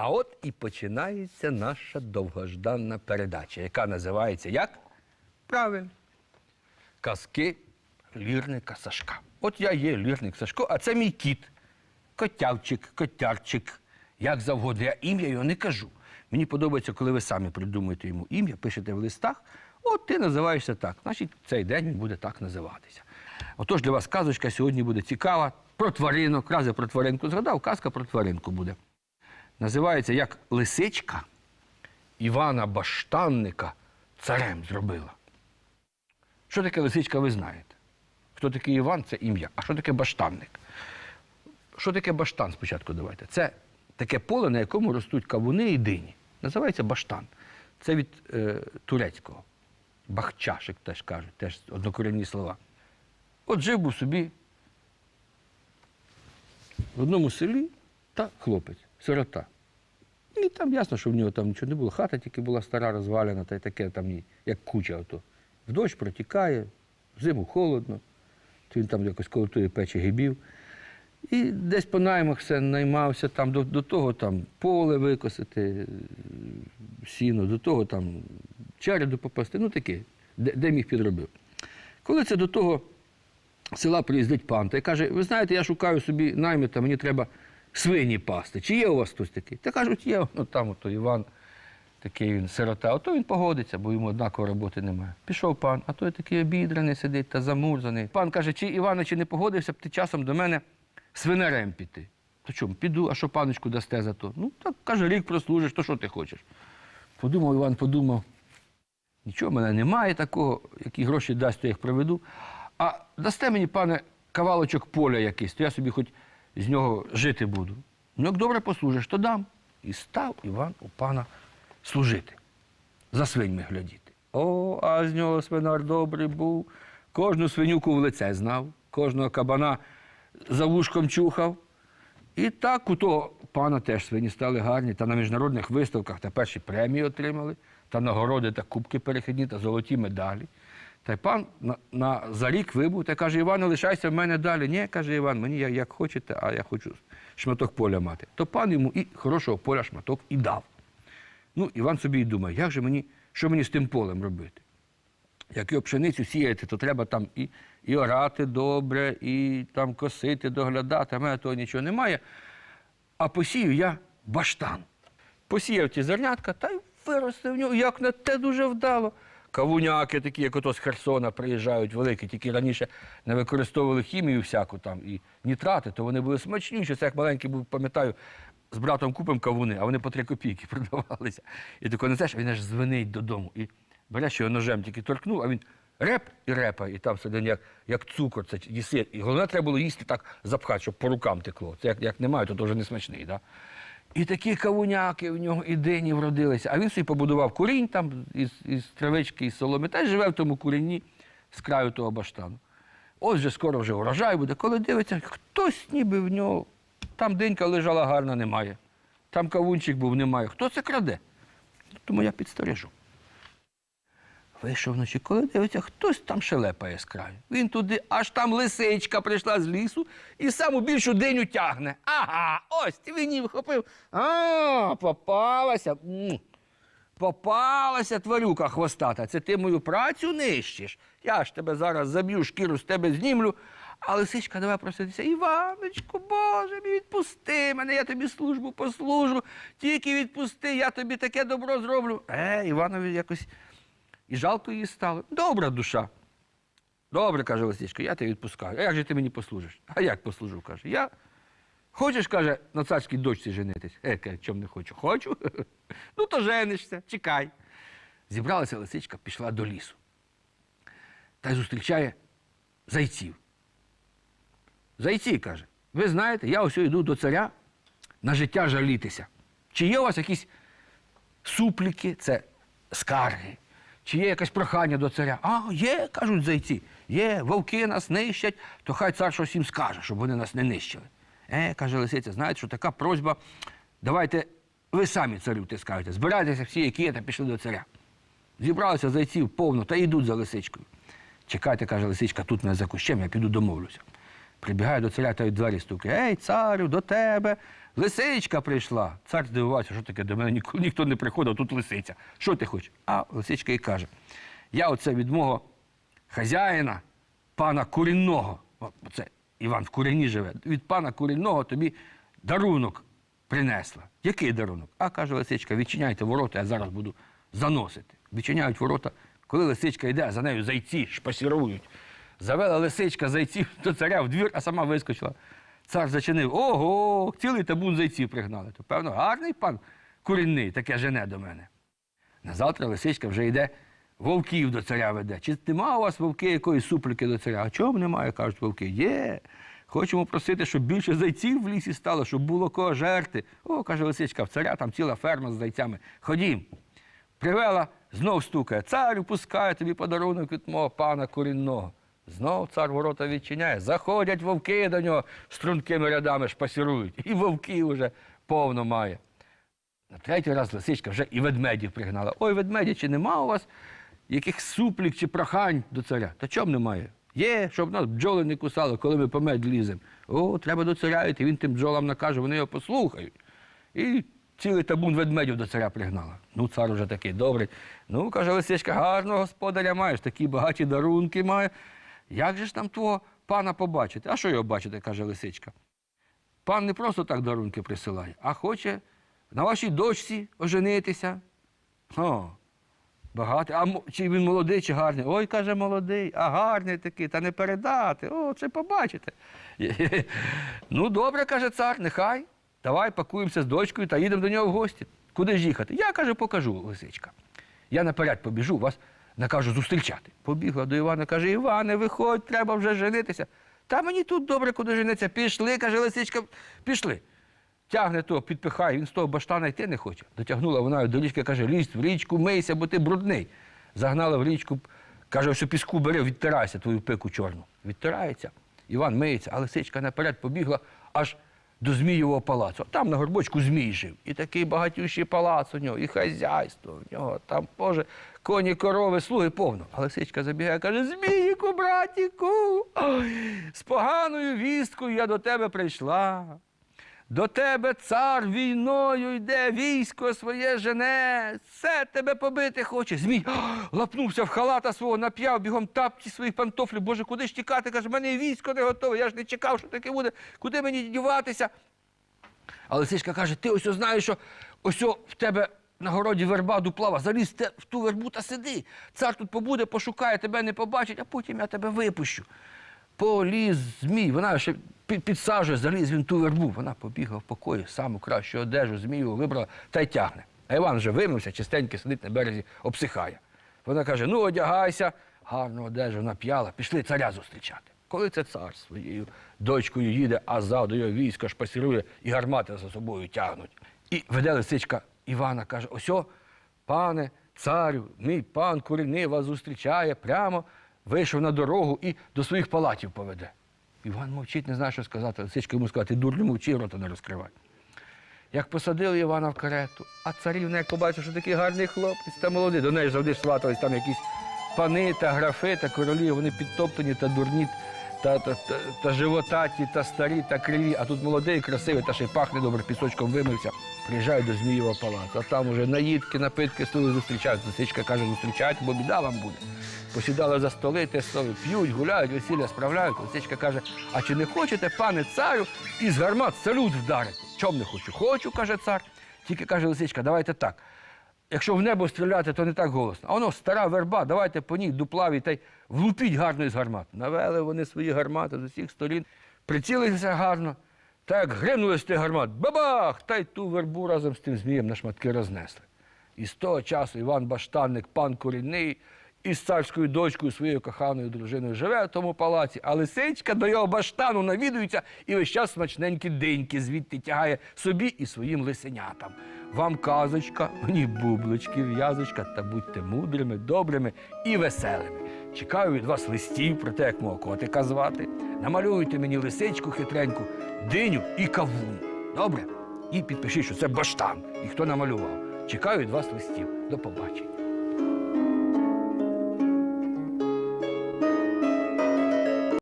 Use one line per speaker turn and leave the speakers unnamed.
А от і починається наша довгожданна передача, яка називається як? Правильно. Казки лірника Сашка. От я є лірник Сашко, а це мій кіт. Котявчик, котярчик, як завгодно. Я ім'я його не кажу. Мені подобається, коли ви самі придумуєте йому ім'я, пишете в листах. От ти називаєшся так. Значить, цей день він буде так називатися. Отож, для вас казочка сьогодні буде цікава. Про тваринок. Раз я про тваринку згадав, казка про тваринку буде. Називається як лисичка Івана Баштанника царем зробила. Що таке лисичка, ви знаєте? Хто такий Іван це ім'я. А що таке баштанник? Що таке баштан спочатку давайте? Це таке поле, на якому ростуть кавуни і дині. Називається баштан. Це від е, турецького. Бахчашик теж кажуть, теж однокорінні слова. От жив був собі в одному селі та хлопець, сирота. І там ясно, що в нього там нічого не було. Хата тільки була стара, розвалена, та й таке там як куча. Ото. В дощ протікає, зиму холодно, то він там якось коло тої печі гибів. І десь по наймах все наймався, там до, до того там поле викосити, сіно, до того там череду попасти, ну таке, де, де міг підробив. Коли це до того села приїздить пан та й каже: ви знаєте, я шукаю собі наймита, мені треба свині пасти. Чи є у вас хтось такий? Та кажуть, є, ну там ото Іван, такий він сирота, ото він погодиться, бо йому однаково роботи немає. Пішов пан, а той такий обідраний сидить та замурзаний. Пан каже, чи Іване, чи не погодився б ти часом до мене свинарем піти? То чому, піду, а що паночку дасте за то? Ну, так каже, рік прослужиш, то що ти хочеш? Подумав Іван, подумав, Нічого в мене немає такого, які гроші дасть, то я їх проведу. А дасте мені, пане, кавалочок поля якийсь, то я собі хоч з нього жити буду. Ну, як добре послужиш, то дам. І став Іван у пана служити, за свиньми глядіти. О, а з нього свинар добрий був. Кожну свинюку в лице знав, кожного кабана за вушком чухав. І так у того пана теж свині стали гарні, та на міжнародних виставках та перші премії отримали, та нагороди та кубки перехідні, та золоті медалі. Та й пан на, на, за рік вибув та каже, Іван, лишайся в мене далі. Ні, каже Іван, мені як, як хочете, а я хочу шматок поля мати. То пан йому і хорошого поля шматок і дав. Ну, Іван собі і думає, як же мені, що мені з тим полем робити? Як його пшеницю сіяти, то треба там і, і орати добре, і там косити, доглядати. А в мене того нічого немає. А посію я баштан. Посіяв ті зернятка та й виросте в нього, як на те дуже вдало. Кавуняки такі, як ото з Херсона приїжджають великі, тільки раніше не використовували хімію всяку там і нітрати, то вони були смачніші. Це як маленький був, пам'ятаю, з братом купимо кавуни, а вони по три копійки продавалися. І тако несеш, а він аж звенить додому. І береш його ножем, тільки торкнув, а він реп і репа, і там всередині як, як цукор, це їси. І головне, треба було їсти так запхати, щоб по рукам текло. Це як, як немає, то дуже не смачний. Да? І такі кавуняки в нього і дині вродилися. А він собі побудував курінь там із, із травички, із соломи, та й живе в тому курінні з краю того баштану. Ось же скоро вже урожай буде. Коли дивиться, хтось ніби в нього, там динька лежала гарна, немає. Там кавунчик був, немає. Хто це краде? Тому я підстережу. Вийшов вночі, коли дивиться, хтось там шелепає з краю. Він туди, аж там лисичка прийшла з лісу і саму більшу диню тягне. Ага, ось він її вхопив. А, попалася. Попалася тварюка хвостата. Це ти мою працю нищиш. Я ж тебе зараз заб'ю, шкіру з тебе знімлю. А лисичка давай проситися. Іваночку, Боже, мій, відпусти мене, я тобі службу послужу. Тільки відпусти, я тобі таке добро зроблю. Е, Іванові якось і жалко її стало. Добра душа. Добре, каже Лисичка, я тебе відпускаю. А як же ти мені послужиш? А як послужу? каже. Я. Хочеш, каже, на царській дочці женитись? Е, каже, чом не хочу? Хочу. ну, то женишся, чекай. Зібралася лисичка, пішла до лісу. Та й зустрічає зайців. Зайці, каже, ви знаєте, я ось йду до царя на життя жалітися. Чи є у вас якісь супліки, це скарги? Чи є якесь прохання до царя? А, є, кажуть зайці. Є, вовки нас нищать, то хай цар щось їм скаже, щоб вони нас не нищили. Е, каже лисиця, знаєте, що така просьба, давайте ви самі царю тискаєте. Збирайтеся всі, які є, та пішли до царя. Зібралися зайців повно та йдуть за лисичкою. Чекайте, каже лисичка, тут мене за кущем, я піду домовлюся. Прибігає до царя та й двері стукає. Ей, царю, до тебе. Лисичка прийшла. Цар здивувався, що таке до мене ніколи ніхто не приходив, тут лисиця. Що ти хочеш? А лисичка і каже: Я оце від мого хазяїна, пана Курінного. Це Іван в Куріні живе. Від пана Курінного тобі дарунок принесла. Який дарунок? А каже лисичка, відчиняйте ворота, я зараз буду заносити. Відчиняють ворота. Коли лисичка йде, за нею зайці шпасірують. Завела лисичка зайців до царя в двір, а сама вискочила. Цар зачинив. Ого, цілий табун зайців пригнали. То, певно, гарний пан курінний, таке жене до мене. На завтра лисичка вже йде, вовків до царя веде. Чи нема у вас вовки якоїсь супліки до царя? А чого немає, кажуть вовки? Є. Хочемо просити, щоб більше зайців в лісі стало, щоб було кого жерти. О, каже лисичка, в царя там ціла ферма з зайцями. Ходім. Привела, знов стукає. Царю пускає тобі подарунок від мого пана корінного. Знов цар ворота відчиняє. Заходять вовки до нього стрункими рядами шпасірують. І вовки вже повно має. На третій раз лисичка вже і ведмедів пригнала. Ой, ведмеді, чи нема у вас яких суплік чи прохань до царя? Та чом немає? Є, щоб нас бджоли не кусали, коли ми по мед ліземо. О, треба до царя йти, він тим бджолам накаже, вони його послухають. І цілий табун ведмедів до царя пригнала. Ну, цар уже такий добрий. Ну, каже лисичка, гарного господаря маєш, такі багаті дарунки має. Як же ж там твого пана побачити? А що його бачити, каже лисичка. Пан не просто так дарунки присилає, а хоче на вашій дочці оженитися. О, багатий. А чи він молодий, чи гарний? Ой, каже, молодий, а гарний такий, та не передати. О, це побачите. Ну, добре, каже цар, нехай. Давай пакуємося з дочкою та їдемо до нього в гості. Куди ж їхати? Я каже, покажу, лисичка. Я наперед побіжу, вас накажу зустрічати. Побігла до Івана, каже, Іване, виходь, треба вже женитися. Та мені тут добре, куди жениться. Пішли, каже лисичка, пішли. Тягне то, підпихає, він з того баштана йти не хоче. Дотягнула вона до річки, каже, лізь в річку, мийся, бо ти брудний. Загнала в річку, каже, що піску бери, відтирайся твою пику чорну. Відтирається. Іван миється, а лисичка наперед побігла аж до Змієвого палацу. Там на горбочку Змій жив. І такий багатющий палац у нього, і хазяйство у нього. Там, Боже, коні, корови, слуги повно. А лисичка забігає, каже: Змійку, братіку, з поганою вісткою я до тебе прийшла. До тебе цар війною йде, військо своє жене, все тебе побити хоче. Змій лапнувся в халата свого, нап'яв бігом тапці своїх пантофлів. Боже, куди ж тікати? Каже, в мене військо не готове. Я ж не чекав, що таке буде. Куди мені діватися? А лисичка каже: ти ось знаєш, що ось в тебе на городі верба дуплава, залізь в ту вербу та сиди. Цар тут побуде, пошукає, тебе не побачить, а потім я тебе випущу. Поліз змій, вона ще під- підсаджує, заліз він ту вербу. Вона побігла в покої, саму кращу одежу, змію вибрала та й тягне. А Іван вже вимився, чистенький сидить на березі, обсихає. Вона каже: ну, одягайся, гарну одежу нап'яла, пішли царя зустрічати. Коли це цар своєю дочкою їде, а ззаду його військо шпасірує і гармати за собою тягнуть. І веде лисичка Івана, каже: ось, о, пане, царю, мій пан курінний вас зустрічає прямо, вийшов на дорогу і до своїх палатів поведе. Іван мовчить, не знає, що сказати. Лисичка йому сказати, дурню мовчи, рота не розкривай. Як посадили Івана в карету, а царівна, як побачив, що такий гарний хлопець та молодий, до неї завжди сватались там якісь пани та графи та королі, вони підтоптані та дурні, та, та, та, та животаті, та старі, та криві, а тут молодий, красивий, та ще й пахне добре, пісочком вимився. Приїжджають до Змієвого палацу, а там уже наїдки, напитки, столи зустрічають. Лисичка каже, зустрічайте, бо біда вам буде. Посідали за столи, те столи, п'ють, гуляють, весілля справляють. Лисичка каже, а чи не хочете, пане царю, із гармат салют вдарити? Чом не хочу? Хочу, каже цар. Тільки каже Лисичка, давайте так. Якщо в небо стріляти, то не так голосно. А воно стара верба, давайте по ній дуплаві та й влупіть гарно із гармат. Навели вони свої гармати з усіх сторін, прицілилися гарно. Та як гримнули з тих гармат, бабах! Та й ту вербу разом з тим змієм на шматки рознесли. І з того часу Іван Баштанник, пан корінний, із царською дочкою, своєю коханою дружиною живе в тому палаці, а лисичка до його баштану навідується і весь час смачненькі диньки звідти тягає собі і своїм лисенятам. Вам казочка, мені бублички, в'язочка, та будьте мудрими, добрими і веселими. Чекаю від вас листів про те, як мого котика звати. Намалюйте мені лисичку хитреньку, диню і кавун. Добре? І підпишіть, що це баштан. І хто намалював. Чекаю від вас листів. До побачення.